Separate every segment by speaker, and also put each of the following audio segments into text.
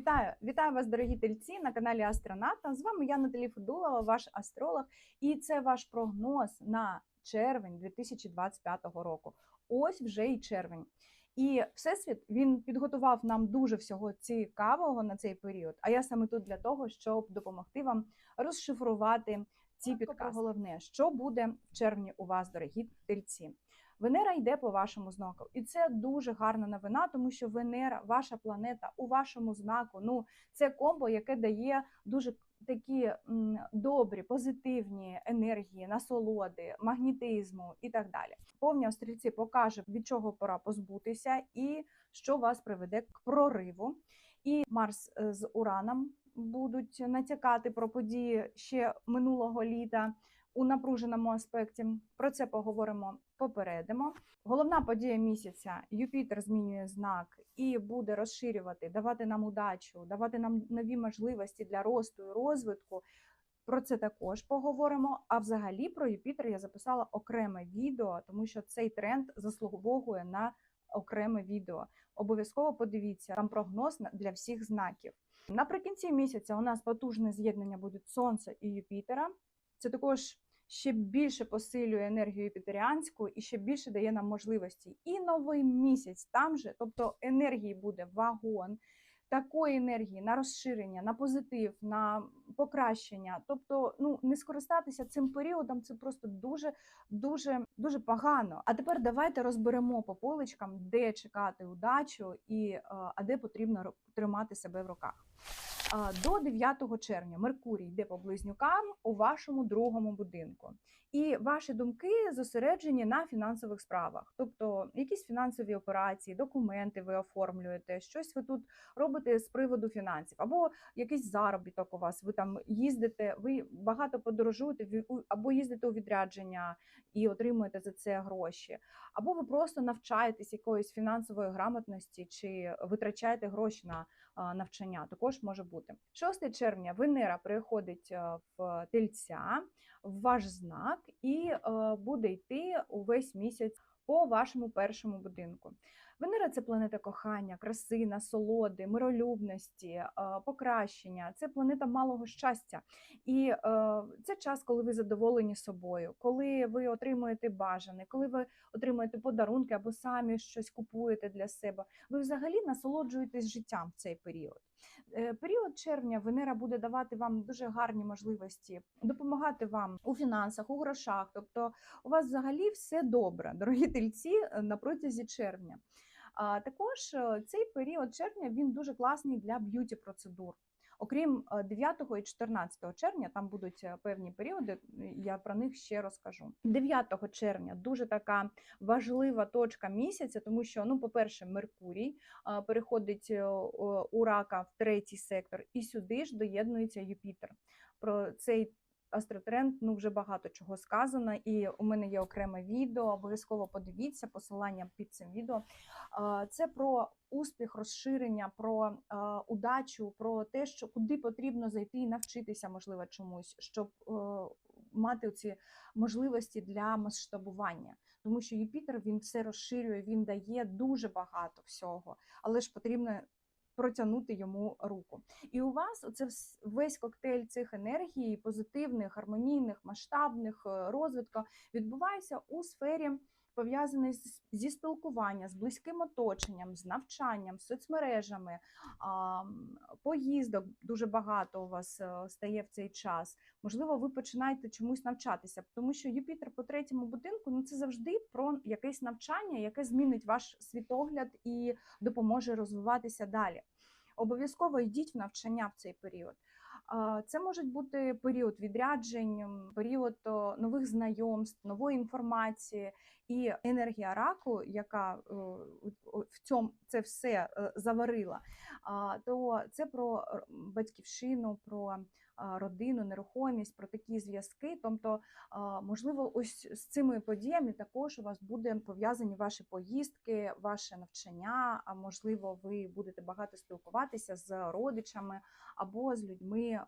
Speaker 1: Вітаю, вітаю вас, дорогі тельці, на каналі Астроната. З вами я Наталі Федулова, ваш астролог, і це ваш прогноз на червень 2025 року. Ось вже і червень. І всесвіт він підготував нам дуже всього цікавого на цей період. А я саме тут для того, щоб допомогти вам розшифрувати ці підказки. Головне, що буде в червні у вас, дорогі тельці. Венера йде по вашому знаку, і це дуже гарна новина, тому що Венера, ваша планета у вашому знаку. Ну це комбо, яке дає дуже такі добрі, позитивні енергії, насолоди, магнітизму і так далі. Повні острільці покаже, від чого пора позбутися, і що вас приведе к прориву. І Марс е, з Ураном будуть натякати про події ще минулого літа у напруженому аспекті. Про це поговоримо попередимо. Головна подія місяця Юпітер змінює знак і буде розширювати, давати нам удачу, давати нам нові можливості для росту і розвитку. Про це також поговоримо. А взагалі про Юпітер я записала окреме відео, тому що цей тренд заслуговує на окреме відео. Обов'язково подивіться там прогноз для всіх знаків. Наприкінці місяця у нас потужне з'єднання буде Сонця і Юпітера. Це також ще більше посилює енергію юпітеріанську і ще більше дає нам можливості. І новий місяць там же, тобто енергії буде вагон. Такої енергії на розширення, на позитив, на покращення, тобто, ну не скористатися цим періодом, це просто дуже дуже дуже погано. А тепер давайте розберемо по поличкам, де чекати удачу і а де потрібно тримати себе в руках. До 9 червня. Меркурій йде по близнюкам у вашому другому будинку, і ваші думки зосереджені на фінансових справах, тобто якісь фінансові операції, документи ви оформлюєте, щось ви тут робите з приводу фінансів, або якийсь заробіток у вас. Ви там їздите, ви багато подорожуєте, або їздите у відрядження і отримуєте за це гроші, або ви просто навчаєтесь якоїсь фінансової грамотності чи витрачаєте гроші на навчання. Також може бути 6 червня. Венера приходить в тельця в ваш знак і буде йти увесь місяць по вашому першому будинку. Венера це планета кохання, краси, насолоди, миролюбності, покращення, це планета малого щастя. І це час, коли ви задоволені собою, коли ви отримуєте бажане, коли ви отримуєте подарунки або самі щось купуєте для себе. Ви взагалі насолоджуєтесь життям в цей період. Е, період червня Венера буде давати вам дуже гарні можливості допомагати вам у фінансах, у грошах. Тобто, у вас взагалі все добре, дорогі тельці е, на протязі червня. А також е, цей період червня він дуже класний для б'юті процедур. Окрім 9 і 14 червня, там будуть певні періоди, я про них ще розкажу. 9 червня дуже така важлива точка місяця, тому що, ну, по-перше, Меркурій переходить у рака в третій сектор, і сюди ж доєднується Юпітер. Про цей Астротренд ну вже багато чого сказано, і у мене є окреме відео. Обов'язково подивіться посилання під цим відео. Це про успіх, розширення, про удачу, про те, що куди потрібно зайти і навчитися, можливо, чомусь, щоб е, мати ці можливості для масштабування. Тому що Юпітер він все розширює, він дає дуже багато всього, але ж потрібно протягнути йому руку. І у вас оце весь коктейль цих енергій, позитивних, гармонійних, масштабних е, розвитку відбувається у сфері пов'язаний зі спілкування, з близьким оточенням, з навчанням, з соцмережами, поїздок дуже багато у вас е, стає в цей час. Можливо, ви починаєте чомусь навчатися, тому що Юпітер по третьому будинку ну це завжди про якесь навчання, яке змінить ваш світогляд і допоможе розвиватися далі. Обов'язково йдіть в навчання в цей період. Це може бути період відряджень, період нових знайомств, нової інформації і енергія раку, яка в цьому це все е, заварила. То це про батьківщину, про родину, нерухомість, про такі зв'язки. Тобто, можливо, ось з цими подіями також у вас буде пов'язані ваші поїздки, ваше навчання. А можливо, ви будете багато спілкуватися з родичами або з людьми,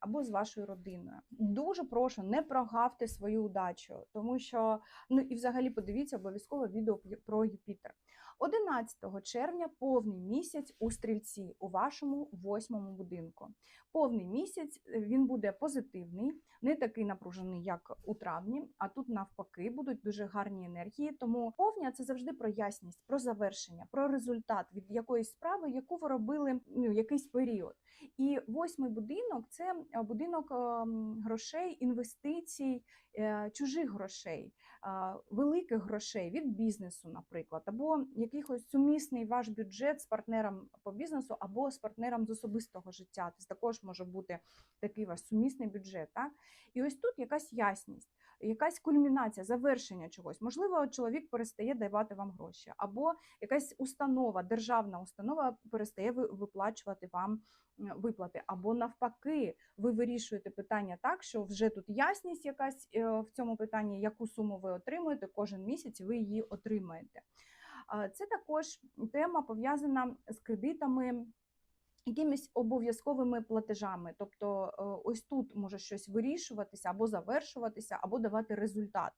Speaker 1: або з вашою родиною. Дуже прошу, не прогавте свою удачу, тому що ну і взагалі подивіться обов'язково відео про Юпітер. 11 червня повний місяць у стрільці у вашому восьмому будинку. Повний місяць е, він буде позитивний, не такий напружений, як у травні, а тут навпаки будуть дуже гарні енергії. Тому повня це завжди про ясність, про завершення, про результат від якоїсь справи, яку ви робили ну, якийсь період. І восьмий будинок це е, будинок ем, грошей, інвестицій, е, чужих грошей, великих грошей від бізнесу, наприклад, або якихось сумісний ваш бюджет з партнером по бізнесу, або з партнером з особистого життя. Тобто також може бути такий ваш сумісний бюджет. Так? І ось тут якась ясність. Якась кульмінація, завершення чогось. Можливо, чоловік перестає давати вам гроші, або якась установа, державна установа перестає виплачувати вам виплати, або навпаки, ви вирішуєте питання так, що вже тут ясність якась е, в цьому питанні, яку суму ви отримуєте кожен місяць, ви її отримаєте. Це також тема пов'язана з кредитами. Якимись обов'язковими платежами, тобто е, ось тут може щось вирішуватися або завершуватися, або давати результат.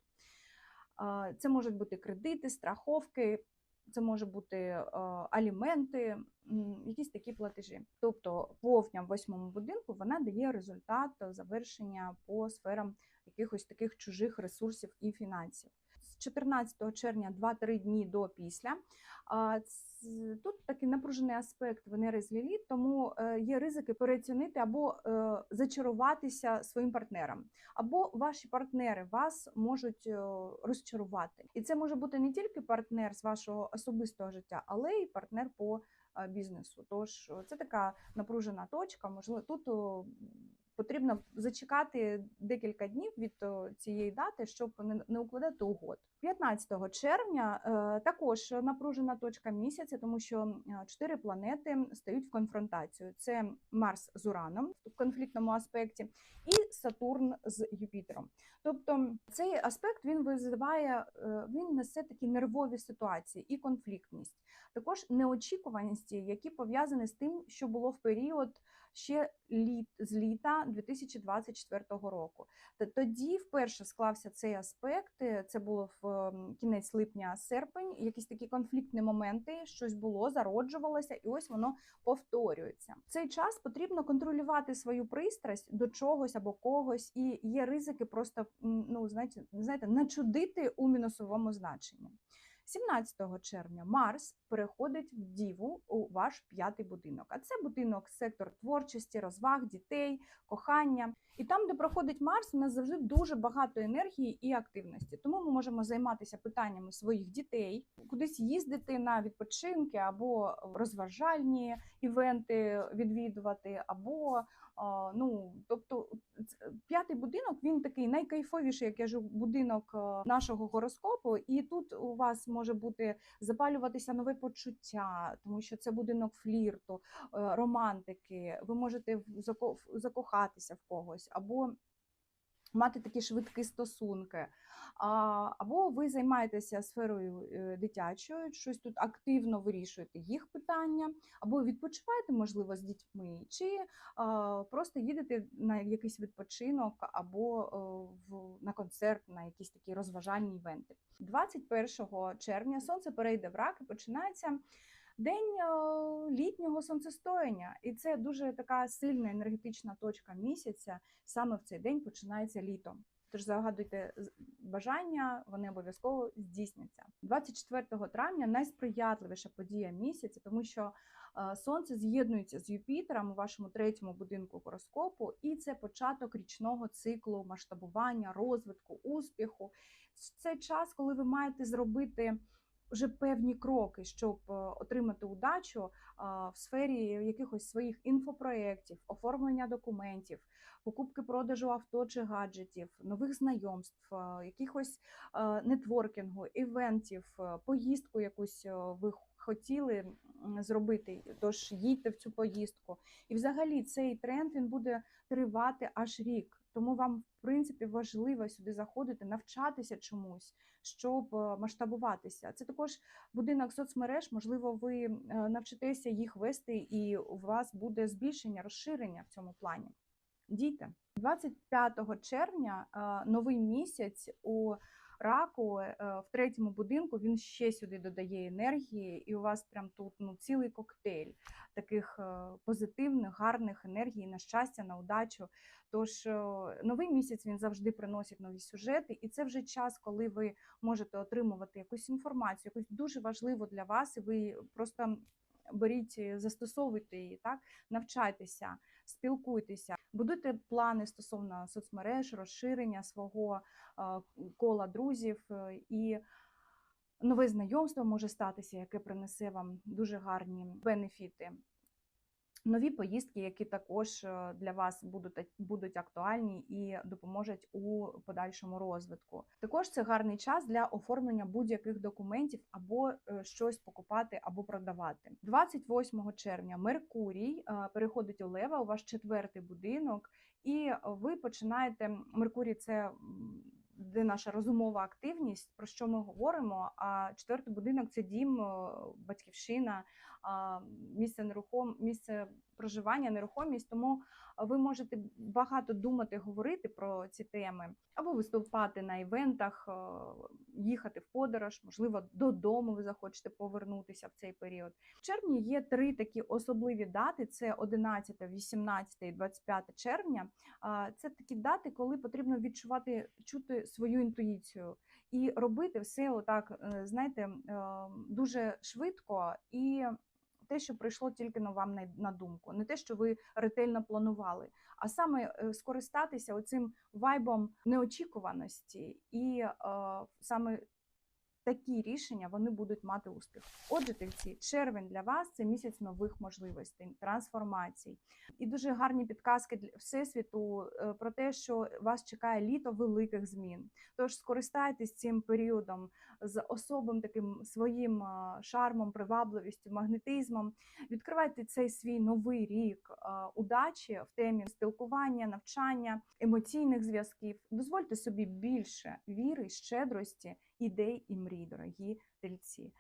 Speaker 1: Це можуть бути кредити, страховки, це може бути е, аліменти, якісь такі платежі. Тобто повня в восьмому будинку вона дає результат завершення по сферам якихось таких чужих ресурсів і фінансів. З 14 червня 2-3 дні до після. Тут такий напружений аспект Венери з Ліліт, тому е, є ризики переоцінити або е, зачаруватися своїм партнером, або ваші партнери вас можуть е, розчарувати. І це може бути не тільки партнер з вашого особистого життя, але й партнер по бізнесу. Тож це така напружена точка. Можливо, тут потрібно зачекати декілька днів від цієї дати, щоб не- укладати угод. 15 червня е, також напружена точка місяця, тому що е, чотири планети стають в конфронтацію: це Марс з Ураном в конфліктному аспекті, і Сатурн з Юпітером. Тобто цей аспект він визиває, е, він несе такі нервові ситуації і конфліктність, також неочікуваності, які пов'язані з тим, що було в період ще літ з літа 2024 року. Тоді вперше склався цей аспект. е, Це було в кінець липня-серпень. Якісь такі конфліктні моменти, щось було, зароджувалося, і ось воно повторюється. В цей час потрібно контролювати свою пристрасть до чогось або когось, і є ризики просто ну знаєте, знаєте, начудити у мінусовому значенні. 17 червня Марс переходить в Діву у ваш п'ятий будинок. А це будинок сектор творчості, розваг, дітей, кохання. І там, де проходить Марс, у нас завжди дуже багато енергії і активності. Тому ми можемо займатися питаннями своїх дітей, кудись їздити на відпочинки або розважальні івенти відвідувати, або ну, тобто п'ятий будинок він такий найкайфовіший, як я кажу, будинок е, нашого гороскопу. І тут у вас може бути запалюватися нове почуття, тому що це будинок флірту, е, романтики. Ви можете закохатися в когось або мати такі швидкі стосунки. Або ви займаєтеся сферою е, дитячою, щось тут активно вирішуєте їх питання, або відпочиваєте, можливо, з дітьми, чи просто їдете на якийсь відпочинок, або е, в, на концерт, на якісь такі розважальні івенти. 21 червня сонце перейде в рак і починається. День е, літнього сонцестояння, і це дуже така сильна енергетична точка місяця. Саме в цей день починається літо. Тож загадуйте бажання, вони обов'язково здійсняться. 24 травня найсприятливіша подія місяця, тому що е, сонце з'єднується з Юпітером у вашому третьому будинку гороскопу, і це початок річного циклу масштабування, розвитку, успіху. Це час, коли ви маєте зробити вже певні кроки, щоб е, отримати удачу в сфері якихось своїх інфопроєктів, оформлення документів, покупки продажу авто чи гаджетів, нових знайомств, е, якихось е, нетворкінгу, івентів, поїздку якусь ви хотіли зробити. Тож їдьте в цю поїздку. І взагалі цей тренд він буде тривати аж рік. Тому вам, в принципі, важливо сюди заходити, навчатися чомусь, щоб е, масштабуватися. Це також будинок соцмереж. Можливо, ви е, навчитеся їх вести, і у вас буде збільшення, розширення в цьому плані. Дійте 25 червня е, новий місяць у раку е, в третьому будинку він ще сюди додає енергії, і у вас прям тут ну, цілий коктейль таких е, позитивних, гарних енергій на щастя, на удачу. Тож е, новий місяць він завжди приносить нові сюжети, і це вже час, коли ви можете отримувати якусь інформацію, якусь дуже важливу для вас, і ви просто беріть, е, застосовуйте її, так навчайтеся, спілкуйтеся, будуйте плани стосовно соцмереж, розширення свого е, кола друзів е, і. Нове знайомство може статися, яке принесе вам дуже гарні бенефіти. Нові поїздки, які також е, для вас будуть будуть актуальні і допоможуть у подальшому розвитку. Також це гарний час для оформлення будь-яких документів або е, щось покупати або продавати. 28 червня Меркурій е, переходить у Лева, у ваш четвертий будинок, і ви починаєте Меркурій це. Де наша розумова активність, про що ми говоримо? А четвертий будинок це дім, е, батьківщина, місце нерухом, місце проживання, нерухомість. Тому ви можете багато думати, говорити про ці теми, або виступати на івентах, е, їхати в подорож, можливо, додому ви захочете повернутися в цей період. В червні є три такі особливі дати: це 11, 18 і 25 червня. Це такі дати, коли потрібно відчувати, чути свою інтуїцію і робити все отак, е, знаєте, е, дуже швидко і те, що прийшло тільки на вам на- думку, не те, що ви ретельно планували, а саме е, скористатися оцим вайбом неочікуваності, і е, саме такі рішення вони будуть мати успіх. Отже, тельці, червень для вас це місяць нових можливостей, трансформацій і дуже гарні підказки для всесвіту е, про те, що вас чекає літо великих змін. Тож скористайтесь цим періодом з особим таким своїм е, шармом, привабливістю, магнетизмом. Відкривайте цей свій новий рік е, удачі в темі спілкування, навчання, емоційних зв'язків. Дозвольте собі більше віри, щедрості, ідей і мрій, дорогі тельці.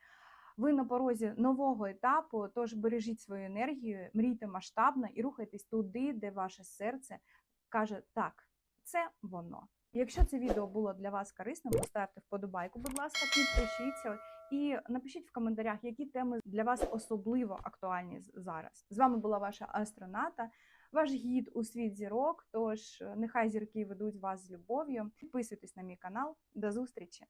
Speaker 1: Ви на порозі нового етапу, тож бережіть свою енергію, мрійте масштабно і рухайтесь туди, де ваше серце каже так, це воно. Якщо це відео було для вас корисним, поставте вподобайку, будь ласка, підпишіться і напишіть в коментарях, які теми для вас особливо актуальні зараз. З вами була ваша астроната, ваш гід у світ зірок. Тож нехай зірки ведуть вас з любов'ю. Підписуйтесь на мій канал. До зустрічі!